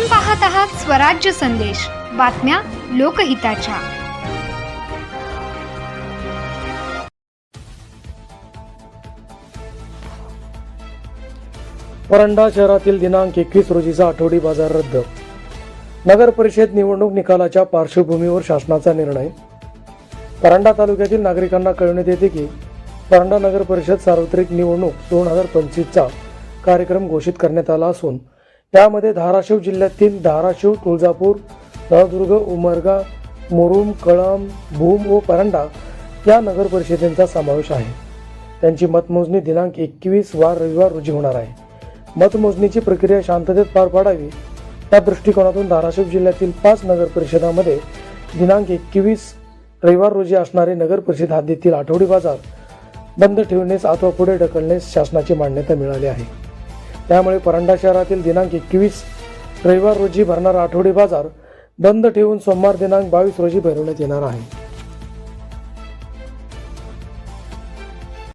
आपण पाहत आहात स्वराज्य संदेश. बातम्या लोकहिताच्या. परंडा शहरातील दिनांक एकवीस रोजीचा आठवडी बाजार रद्द. नगर परिषद निवडणूक निकालाच्या पार्श्वभूमीवर शासनाचा निर्णय. परंडा तालुक्यातील नागरिकांना कळवण्यात येते की परंडा नगर परिषद सार्वत्रिक निवडणूक दोन हजार पंचवीसचा कार्यक्रम घोषित करण्यात आला असून त्यामध्ये धाराशिव जिल्ह्यातील धाराशिव तुळजापूर नळदुर्ग उमरगा मुरुम कळम भूम व परंडा या नगर परिषदेचा समावेश आहे. त्यांची मतमोजणी दिनांक एकवीस वार रविवार रोजी होणार आहे. मतमोजणीची प्रक्रिया शांततेत पार पाडावी त्या दृष्टिकोनातून धाराशिव जिल्ह्यातील पाच नगर परिषदामध्ये दिनांक एकवीस रविवार रोजी असणारे नगर परिषद हद्दीतील आठवडी बाजार बंद ठेवण्यास अथवा पुढे ढकलण्यास शासनाची मान्यता मिळाली आहे. त्यामुळे परंडा शहरातील दिनांक एकवीस रविवार रोजी भरणारा आठवडी बाजार बंद ठेवून सोमवार दिनांक बावीस रोजी भरवण्यात येणार आहे.